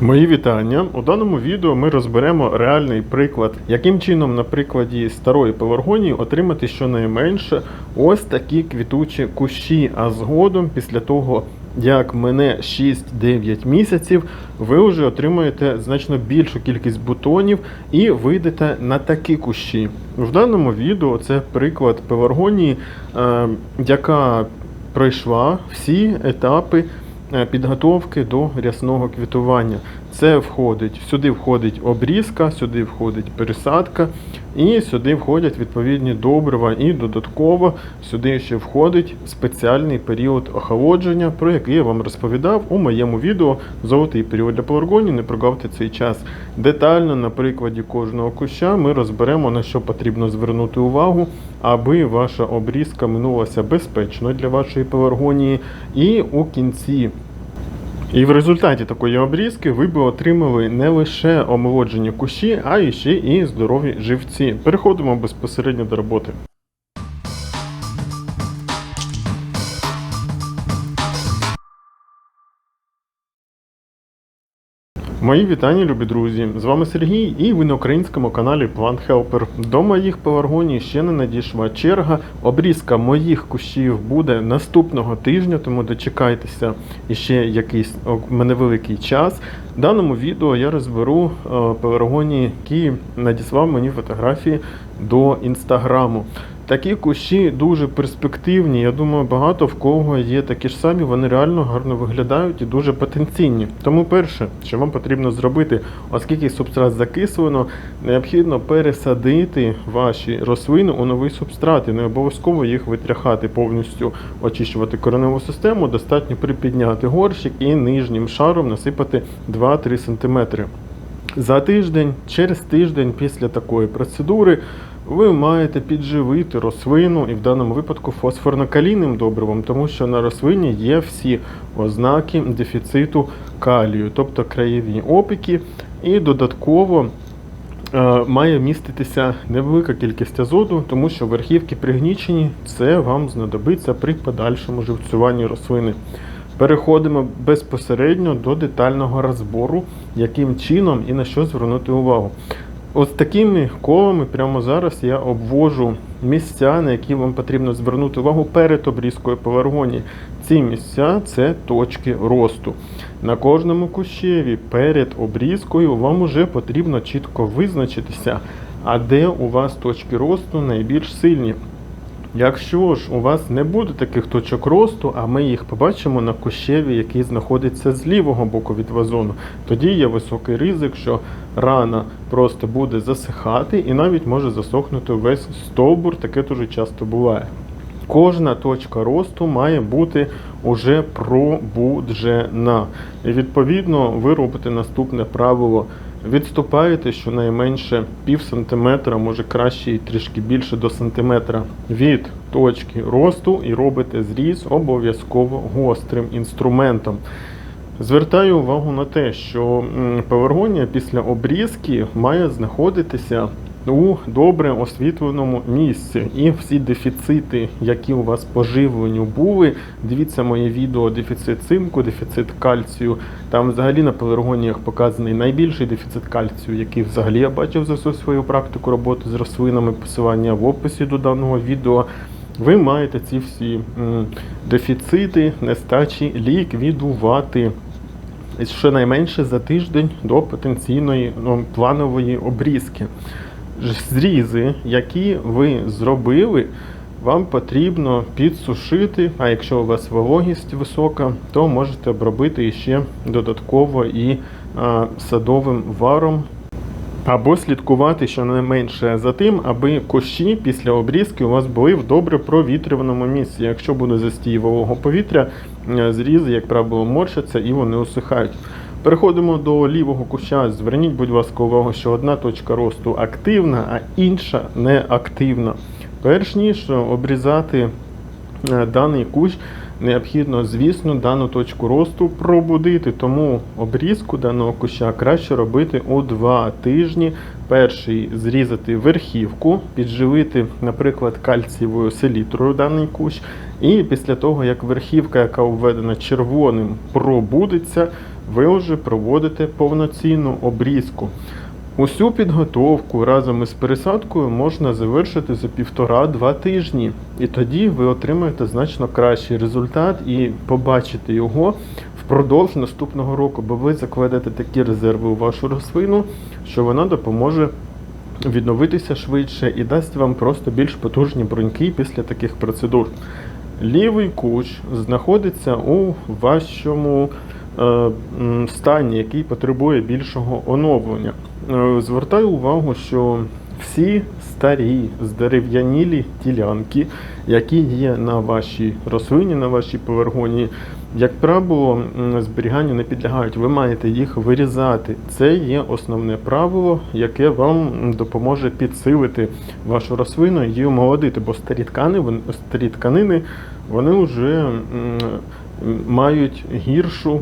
Мої вітання. У даному відео ми розберемо реальний приклад, яким чином на прикладі старої пеларгонії отримати щонайменше ось такі квітучі кущі, а згодом, після того, як мене 6-9 місяців, ви вже отримаєте значно більшу кількість бутонів і вийдете на такі кущі. В даному відео це приклад пеларгонії, е, яка пройшла всі етапи підготовки до рясного квітування. Це входить, сюди входить обрізка, сюди входить пересадка, і сюди входять відповідні добрива, і додатково сюди ще входить спеціальний період охолодження, про який я вам розповідав у моєму відео Золотий період для пеларгонії. Не прогавте цей час. Детально на прикладі кожного куща ми розберемо на що потрібно звернути увагу, аби ваша обрізка минулася безпечно для вашої пеларгонії. І у кінці і в результаті такої обрізки ви би отримали не лише омолоджені кущі, а і ще і здорові живці. Переходимо безпосередньо до роботи. Мої вітання, любі друзі! З вами Сергій, і ви на українському каналі Plant Helper. До моїх пеларгоній ще не надійшла черга. Обрізка моїх кущів буде наступного тижня, тому дочекайтеся іще якийсь о, мене великий час. В даному відео я розберу е, пеларгонії, які надіслав мені фотографії до інстаграму. Такі кущі дуже перспективні. Я думаю, багато в кого є такі ж самі, вони реально гарно виглядають і дуже потенційні. Тому перше, що вам потрібно зробити, оскільки субстрат закислено, необхідно пересадити ваші рослини у новий субстрат і не обов'язково їх витряхати повністю, очищувати кореневу систему. Достатньо припідняти горщик і нижнім шаром насипати 2-3 см. За тиждень, через тиждень після такої процедури ви маєте підживити рослину і в даному випадку фосфорно-калійним добривом, тому що на рослині є всі ознаки дефіциту калію, тобто краєві опіки, і додатково е, має міститися невелика кількість азоту, тому що верхівки пригнічені, це вам знадобиться при подальшому живцюванні рослини. Переходимо безпосередньо до детального розбору, яким чином і на що звернути увагу. Ось такими колами прямо зараз я обвожу місця, на які вам потрібно звернути увагу перед обрізкою пеларгонії. Ці місця це точки росту. На кожному кущеві перед обрізкою вам уже потрібно чітко визначитися, а де у вас точки росту найбільш сильні. Якщо ж у вас не буде таких точок росту, а ми їх побачимо на кущеві, який знаходиться з лівого боку від вазону, тоді є високий ризик, що рана просто буде засихати і навіть може засохнути весь стовбур, таке дуже часто буває. Кожна точка росту має бути уже пробуджена. І відповідно ви робите наступне правило. Відступаєте щонайменше пів сантиметра, може краще і трішки більше до сантиметра від точки росту і робите зріз обов'язково гострим інструментом. Звертаю увагу на те, що повергоння після обрізки має знаходитися у добре освітленому місці. І всі дефіцити, які у вас по живленню були, дивіться моє відео дефіцит цинку, дефіцит кальцію. Там взагалі на пеларгоніях показаний найбільший дефіцит кальцію, який взагалі я бачив за всю свою практику роботи з рослинами, посилання в описі до даного відео. Ви маєте ці всі дефіцити, нестачі ліквідувати щонайменше за тиждень до потенційної ну, планової обрізки. Зрізи, які ви зробили, вам потрібно підсушити, а якщо у вас вологість висока, то можете обробити ще додатково і а, садовим варом або слідкувати щонайменше за тим, аби кущі після обрізки у вас були в добре провітрюваному місці. Якщо буде застій вологого повітря, е, зрізи, як правило, морщаться і вони усихають. Переходимо до лівого куща. Зверніть, будь ласка, увагу, що одна точка росту активна, а інша неактивна. Перш ніж обрізати е, даний кущ, необхідно, звісно, дану точку росту пробудити. Тому обрізку даного куща краще робити у два тижні. Перший зрізати верхівку, підживити, наприклад, кальцієвою селітрою даний кущ. І після того, як верхівка, яка обведена червоним, пробудеться, ви вже проводите повноцінну обрізку. Усю підготовку разом із пересадкою можна завершити за півтора-два тижні, і тоді ви отримаєте значно кращий результат і побачите його впродовж наступного року, бо ви закладете такі резерви у вашу рослину, що вона допоможе відновитися швидше і дасть вам просто більш потужні бруньки після таких процедур. Лівий куч знаходиться у вашому стані, який потребує більшого оновлення. Е, Звертаю увагу, що всі старі здерев'янілі ділянки, які є на вашій рослині, на вашій повергоні, як правило, зберіганню не підлягають. Ви маєте їх вирізати. Це є основне правило, яке вам допоможе підсилити вашу рослину і її омолодити, бо старі ткани, старі тканини вони вже мають гіршу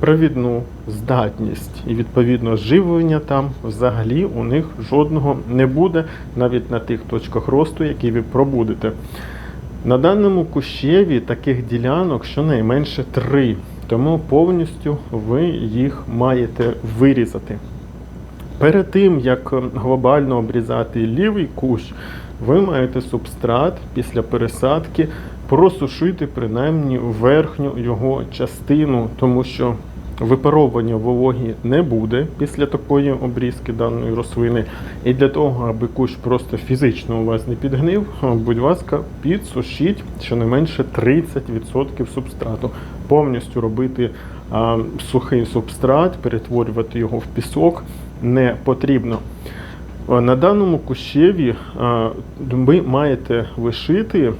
провідну здатність, і відповідно живлення там взагалі у них жодного не буде, навіть на тих точках росту, які ви пробудете. На даному кущеві таких ділянок щонайменше три, тому повністю ви їх маєте вирізати. Перед тим, як глобально обрізати лівий кущ, ви маєте субстрат після пересадки просушити принаймні верхню його частину, тому що випаровування вологі не буде після такої обрізки даної рослини. І для того, аби кущ просто фізично у вас не підгнив, будь ласка, підсушіть щонайменше 30% субстрату. Повністю робити сухий субстрат, перетворювати його в пісок не потрібно. На даному кущеві ви маєте лишити,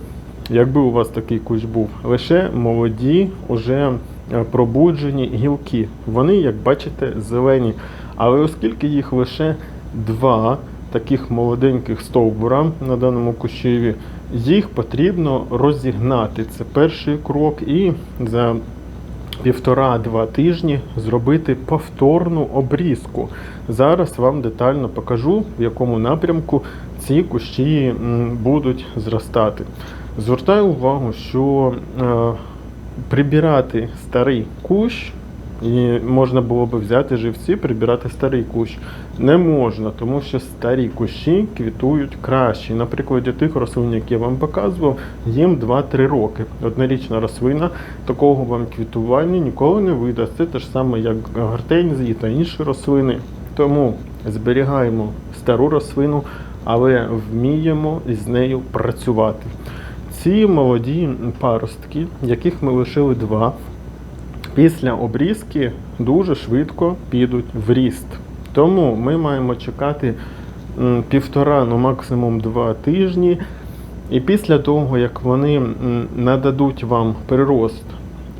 якби у вас такий кущ був, лише молоді, уже е, пробуджені гілки. Вони, як бачите, зелені. Але оскільки їх лише два таких молоденьких стовбура на даному кущеві, їх потрібно розігнати. Це перший крок, і за півтора-два тижні зробити повторну обрізку. Зараз вам детально покажу, в якому напрямку ці кущі будуть зростати. Звертаю увагу, що е, прибирати старий кущ. І можна було би взяти живці, прибирати старий кущ. Не можна, тому що старі кущі квітують краще. На прикладі тих рослин, які я вам показував, їм 2-3 роки. Однорічна рослина такого вам квітування ніколи не видасть. Це те ж саме, як гортензії та інші рослини. Тому зберігаємо стару рослину, але вміємо з нею працювати. Ці молоді паростки, яких ми лишили два, після обрізки дуже швидко підуть в ріст. Тому ми маємо чекати півтора, ну максимум два тижні. І після того, як вони нададуть вам прирост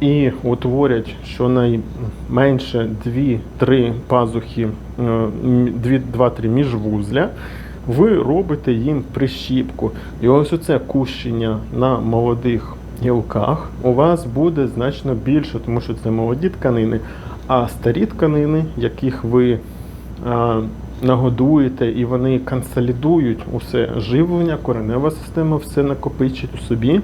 і утворять щонайменше 2-3 пазухи, 2-3 міжвузля, ви робите їм прищіпку. І ось оце кущення на молодих гілках у вас буде значно більше, тому що це молоді тканини, а старі тканини, яких ви а, нагодуєте і вони консолідують усе живлення, коренева система все накопичить у собі.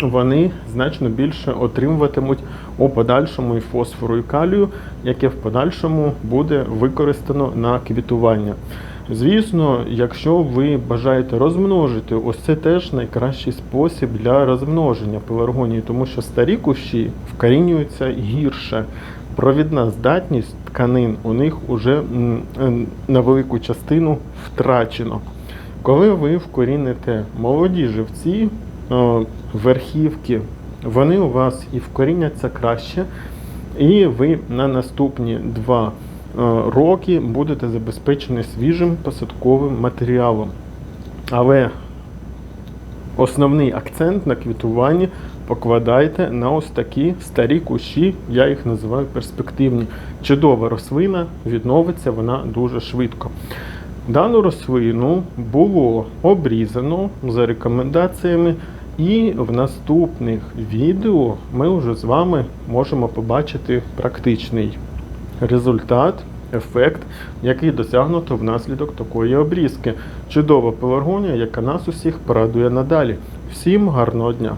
Вони значно більше отримуватимуть у подальшому і фосфору і калію, яке в подальшому буде використано на квітування. Звісно, якщо ви бажаєте розмножити, ось це теж найкращий спосіб для розмноження пеларгонії, тому що старі кущі вкорінюються гірше. Провідна здатність тканин у них уже е, на велику частину втрачено. Коли ви вкоріните молоді живці, верхівки, вони у вас і вкоріняться краще, і ви на наступні два е, роки будете забезпечені свіжим посадковим матеріалом. Але основний акцент на квітуванні покладайте на ось такі старі кущі, я їх називаю перспективні. Чудова рослина, відновиться вона дуже швидко. Дану рослину було обрізано за рекомендаціями, і в наступних відео ми вже з вами можемо побачити практичний результат, ефект, який досягнуто внаслідок такої обрізки. Чудова пеларгонія, яка нас усіх порадує надалі. Всім гарного дня!